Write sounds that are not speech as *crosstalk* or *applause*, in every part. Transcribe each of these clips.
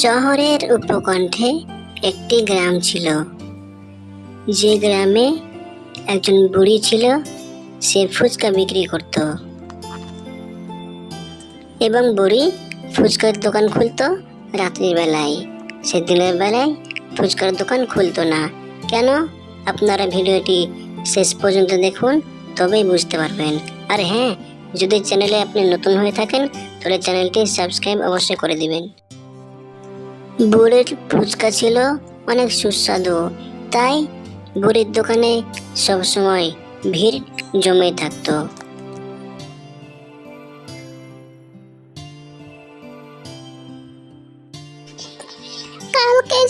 শহরের উপকণ্ঠে একটি গ্রাম ছিল। যে গ্রামে একজন বুড়ি ছিল, সে ফুচকা বিক্রি করত। এবং বুড়ি ফুচকার দোকান খুলতো রাত্রিবেলায়। সে দিনের বেলায় ফুচকার দোকান খুলতো না। কেন? আপনারা ভিডিওটি শেষ পর্যন্ত দেখুন, তবেই বুঝতে পারবেন। আর হ্যাঁ যদি চ্যানেলে আপনি নতুন হয়ে থাকেন, তাহলে চ্যানেলটি সাবস্ক্রাইব অবশ্যই করে দিবেন। বুড়ির ফুচকা ছিল অনেক সুস্বাদু। তাই বুড়ির দোকানে সবসময় ভিড় জমে থাকতো।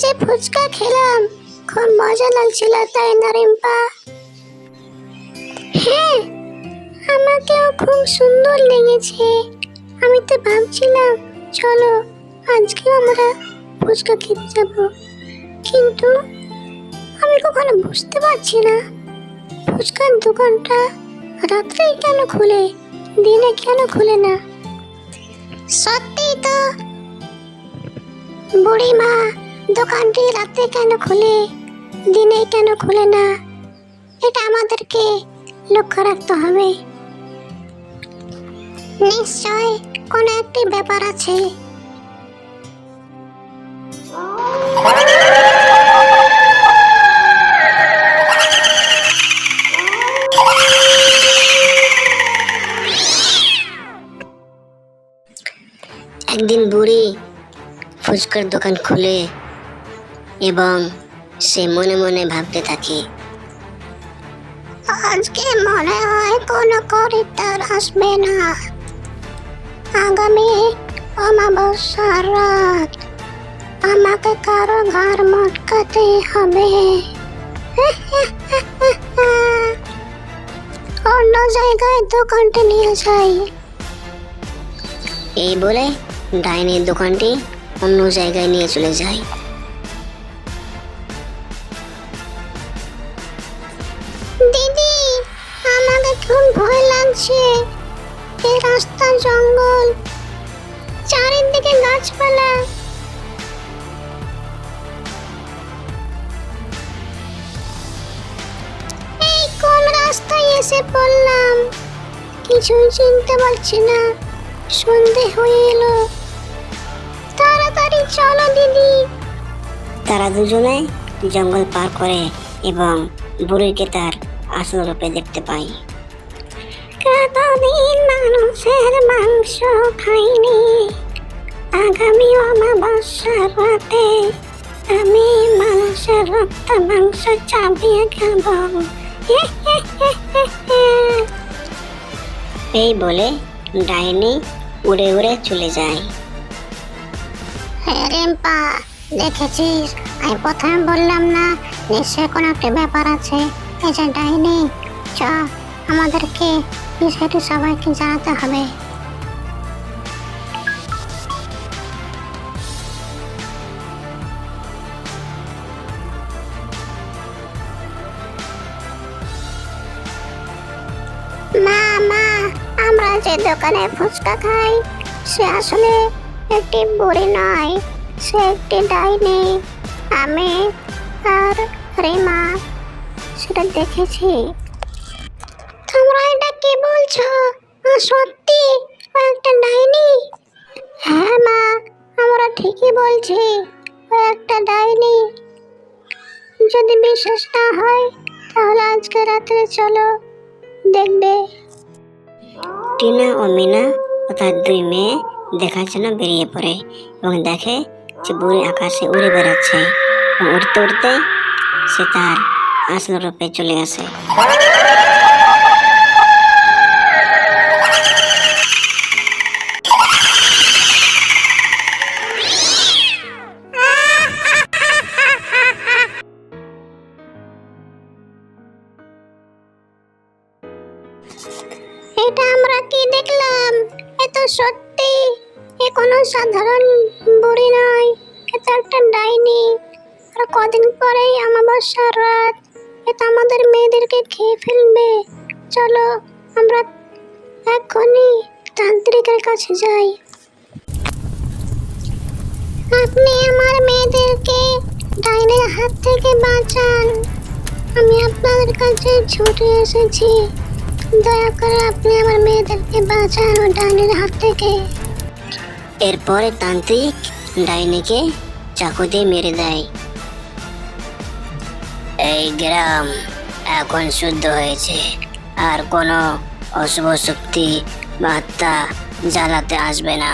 যে ফুচকা খেলাম, খুব মজা লাগছিল তাই না রিম্পা? হ্যাঁ আমাকেও খুব সুন্দর লেগেছে। আমি তো ভাবছিলাম, চলো আজকে আমরা ফুচকা খেতে যাব। কিন্তু আমি কখনো বুঝতে পারছি না, ফুচকার দোকানটা রাত্রেই কেন খুলে, দিনে কেন খুলে না? সত্যি তো। বুড়িমা দোকানটি রাতে কেন খুলে? দিনে কেন খুলে না? এটা আমাদেরকে লক্ষ্য রাখতে হবে। নিশ্চয় কোনো একটি ব্যাপার আছে। একদিন বুড়ি ফুচকার দোকান খুলে এবং সে মনে মনে ভাবতে থাকে। আজকে মনে হয় কোনো খরিদ্দার আসবে না। আগামী অমাবস্যার রাত। আমাকে কারও ঘর মটকাতে হবে। *laughs* অন্য জায়গায় দোকানটি নিয়ে যাই। এই বলে ডাইনির দোকানটি অন্য জায়গায় নিয়ে চলে যায়। লাগছে এই রাস্তা জঙ্গল, চারিদিকে গাছপালা। এই কোন রাস্তায় এসে পড়লাম? কিছুই চিনতে পারছি না। সন্ধে হয়ে এলো। তাড়াতাড়ি চলো, দিদি। তারা দুজনে জঙ্গল পার করে এবং বুড়িকে তার আসল রূপে দেখতে পাই কতদিন মানুষের মাংস খাইনি। আগামী অমাবস্যার রাতে আমি মানুষের রক্ত মাংস চাপিয়ে খাব। এই বলে ডাইনি উড়ে উড়ে চলে যায়। রেম্পা, দেখেছিস? আমি প্রথমে বললাম না নিশ্চয় কোনো একটা ব্যাপার আছে। এই যে ডাইনি, চ, আমাদেরকে বিষয়টি সবাইকে জানাতে হবে। মা মা, আমরা যে দোকানে ফুচকা খাই, সে আসলে একটি বুড়ি নয়, সে একটি ডাইনি। আমি আর রিমা, সেটা দেখেছি। তোমরা কি বলছো? সত্যি? ও একটা ডাইনি? হ্যাঁ মা, আমরা ঠিকই বলছি, ও একটা ডাইনি। যদি বিশ্বাস না হয়, তাহলে আজকে রাত্রে চলো, দেখবে। টিনা ও মিনা ও তার দুই মেয়ে দেখার জন্য বেরিয়ে পড়ে এবং দেখে যে বুড়ি আকাশে উড়ে বেড়াচ্ছে। উড়তে উড়তে সে তার আসল রূপে চলে আসে এটা আমরা কি দেখলাম? এ তো সত্যি, এ কোনো সাধারণ বুড়ি নয় এটা একটা ডাইনি। আর কদিন পরেই অমাবস্যার রাত এটা আমাদের মেয়েদেরকে খেয়ে ফেলবে। চলো, আমরা এখনই তান্ত্রিকের কাছে যাই। আপনি আমার মেয়েদেরকে ডাইনের হাত থেকে বাঁচান। আমি আপনাদের কাছে ছুটে এসেছি। দয়া করে আপনি আমার মেয়েদেরকে বাঁচান ওই ডাইনির হাত থেকে। এরপরে তান্ত্রিক ডাইনিকে চাকু দিয়ে মেরে দেয়। এই গ্রাম এখন শুদ্ধ হয়েছে। আর কোনো অশুভ শক্তি বা জ্বালাতে আসবে না।